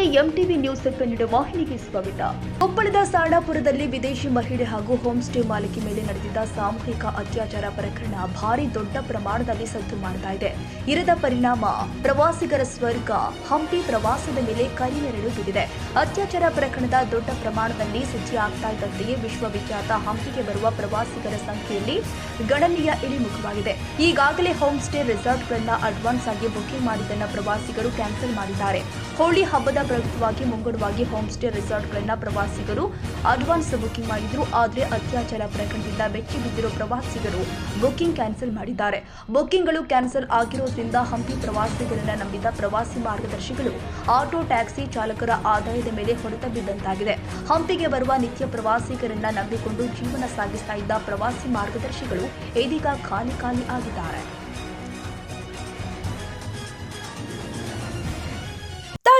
MTV news Kannada ವಾಹಿನಿಗೆ ಸ್ವಾಗತ. ಕೊಪ್ಪಳದ ಸಾಣಾಪುರದಲ್ಲಿ ವಿದೇಶಿ ಮಹಿಳೆ ಹಾಗೂ ಹೋಮ್ ಸ್ಟೇ ಮಾಲಕಿ ಮೇಲೆ ನಡೆದಿದ್ದ ಸಾಮೂಹಿಕ ಅತ್ಯಾಚಾರ ಪ್ರಕರಣ ಭಾರಿ ದೊಡ್ಡ ಪ್ರಮಾಣದಲ್ಲಿ ಸದ್ದು ಮಾಡ್ತಾ ಇದೆ. ಇರದ ಪರಿಣಾಮ, ಪ್ರವಾಸಿಗರ ಸ್ವರ್ಗ, ಹಂಪಿ ಪ್ರವಾಸದ ಮೇಲೆ ಕರಿನೆರಳು ಬಿದ್ದಿದೆ. ಅತ್ಯಾಚಾರ ಪ್ರಕರಣದ ದೊಡ್ಡ ಪ್ರಮಾಣದಲ್ಲಿ ಸುದ್ದಿ ಆಗ್ತಾ ಇದ್ದಂತೆಯೇ ವಿಶ್ವವಿಖ್ಯಾತ ಹಂಪಿಗೆ ಬರುವ ಪ್ರವಾಸಿಗರ ಸಂಖ್ಯೆಯಲ್ಲಿ ಗಣನೀಯ ಇಳಿಮುಖವಾಗಿದೆ. ಈಗಾಗಲೇ ಹೋಮ್ ಸ್ಟೇ ರೆಸಾರ್ಟ್ಗಳನ್ನ ಅಡ್ವಾನ್ಸ್ ಆಗಿ ಬುಕಿಂಗ್ ಮಾಡಿದ್ದನ್ನ ಪ್ರವಾಸಿಗರು ಕ್ಯಾನ್ಸಲ್ ಮಾಡಿದ್ದಾರೆ. ಹೋಳಿ ಹಬ್ಬದ ಪ್ರಯುಕ್ತವಾಗಿ ಮುಂಗಡವಾಗಿ ಹೋಮ್ ಸ್ಟೇ ರೆಸಾರ್ಟ್ಗಳನ್ನ ಪ್ರವಾಸಿಗರು ಅಡ್ವಾನ್ಸ್ ಬುಕಿಂಗ್ ಮಾಡಿದ್ರು. ಆದರೆ ಅತ್ಯಾಚಾರ ಪ್ರಕರಣದಿಂದ ಬೆಚ್ಚಿ ಬಿದ್ದಿರೋ ಪ್ರವಾಸಿಗರು ಬುಕಿಂಗ್ ಕ್ಯಾನ್ಸಲ್ ಮಾಡಿದ್ದಾರೆ. ಬುಕಿಂಗ್ಗಳು ಕ್ಯಾನ್ಸಲ್ ಆಗಿರೋದ್ರಿಂದ ಹಂಪಿ ಪ್ರವಾಸಿಗರನ್ನ ನಂಬಿದ ಪ್ರವಾಸಿ ಮಾರ್ಗದರ್ಶಿಗಳು ಆಟೋ ಟ್ಯಾಕ್ಸಿ ಚಾಲಕರ ಆದಾಯದ ಮೇಲೆ ಹೊಡೆತ ಬಿದ್ದಂತಾಗಿದೆ. ಹಂಪಿಗೆ ಬರುವ ನಿತ್ಯ ಪ್ರವಾಸಿಗರನ್ನ ನಂಬಿಕೊಂಡು ಜೀವನ ಸಾಗಿಸ್ತಾ ಇದ್ದ ಪ್ರವಾಸಿ ಮಾರ್ಗದರ್ಶಿಗಳು ಇದೀಗ ಖಾಲಿ ಖಾಲಿ ಆಗಿದ್ದಾರೆ.